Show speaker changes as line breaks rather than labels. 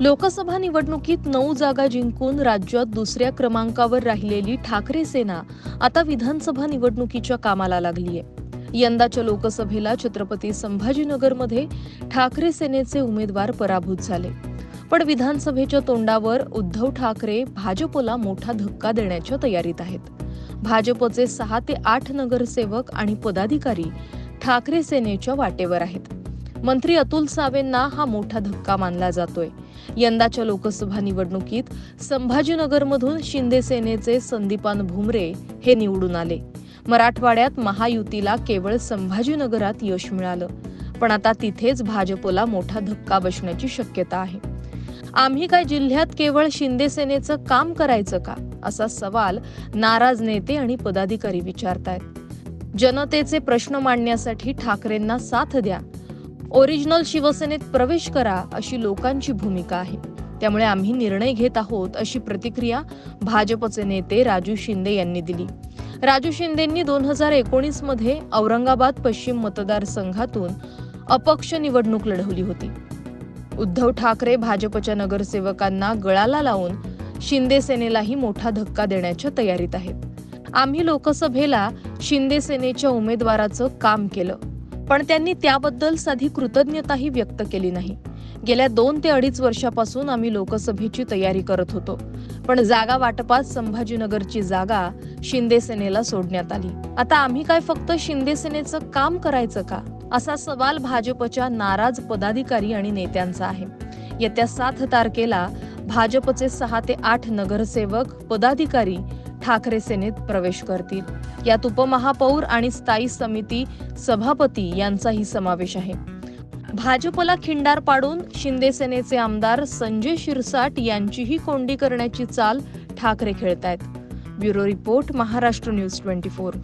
लोकसभा निवडणुकीत नऊ जागा जिंकून राज्यात दुसऱ्या क्रमांकावर राहिलेली ठाकरे सेना आता विधानसभा निवडणुकीच्या कामाला लागलीय यंदाच्या लोकसभेला छत्रपती संभाजीनगरमध्ये ठाकरे सेनेचे उमेदवार पराभूत झाले. पण विधानसभेच्या तोंडावर उद्धव ठाकरे भाजपला मोठा धक्का देण्याच्या तयारीत आहेत. भाजपचे सहा ते आठ नगरसेवक आणि पदाधिकारी ठाकरे सेनेच्या वाटेवर आहेत. मंत्री अतुल सावेंना हा मोठा धक्का मानला जातोय. यंदाच्या लोकसभा निवडणुकीत संभाजीनगरमधून शिंदे सेनेचे संदीपान भुमरे हे निवडून आले. मराठवाड्यात महायुतीला केवळ संभाजीनगरात यश मिळालं पण आता तिथेच भाजपला मोठा धक्का बसण्याची शक्यता आहे. आम्ही काय जिल्ह्यात केवळ शिंदे सेनेचं काम करायचं का? असा सवाल नाराज नेते आणि पदाधिकारी विचारतायत. जनतेचे प्रश्न मांडण्यासाठी ठाकरेंना साथ द्या ओरिजिनल शिवसेनेत प्रवेश करा अशी लोकांची भूमिका आहे. त्यामुळे आम्ही निर्णय घेत आहोत अशी प्रतिक्रिया भाजपचे नेते राजू शिंदे यांनी दिली. राजू शिंदेंनी दोन हजार एकोणीसमध्ये औरंगाबाद पश्चिम मतदारसंघातून अपक्ष निवडणूक लढवली होती. उद्धव ठाकरे भाजपच्या नगरसेवकांना गळाला लावून शिंदे सेनेलाही मोठा धक्का देण्याच्या तयारीत आहेत. आम्ही लोकसभेला शिंदे सेनेच्या उमेदवाराचं काम केलं. पण त्यांनी त्याबद्दल साधी कृतज्ञताही व्यक्त केली नाही. गेल्या दोन ते अडीच वर्षापासून आम्ही लोकसभेची तयारी करत होतो. पण जागा वाटपात संभाजीनगरची जागा शिंदे सेनेला सोडण्यात आली. आता आम्ही काय फक्त शिंदे सेनेचं काम करायचं का? असा सवाल भाजपच्या नाराज पदाधिकारी आणि नेत्यांचा आहे. येत्या सात तारखेला भाजपचे सहा ते आठ नगरसेवक पदाधिकारी ठाकरे सेनेत प्रवेश करतील. यात उपमहापौर आणि स्थायी समिती सभापती यांचाही समावेश आहे. भाजपला खिंडार पाडून शिंदे सेनेचे आमदार संजय शिरसाट यांचीही कोंडी करण्याची चाल Thackeray खेळतायत. Bureau report Maharashtra news twenty four.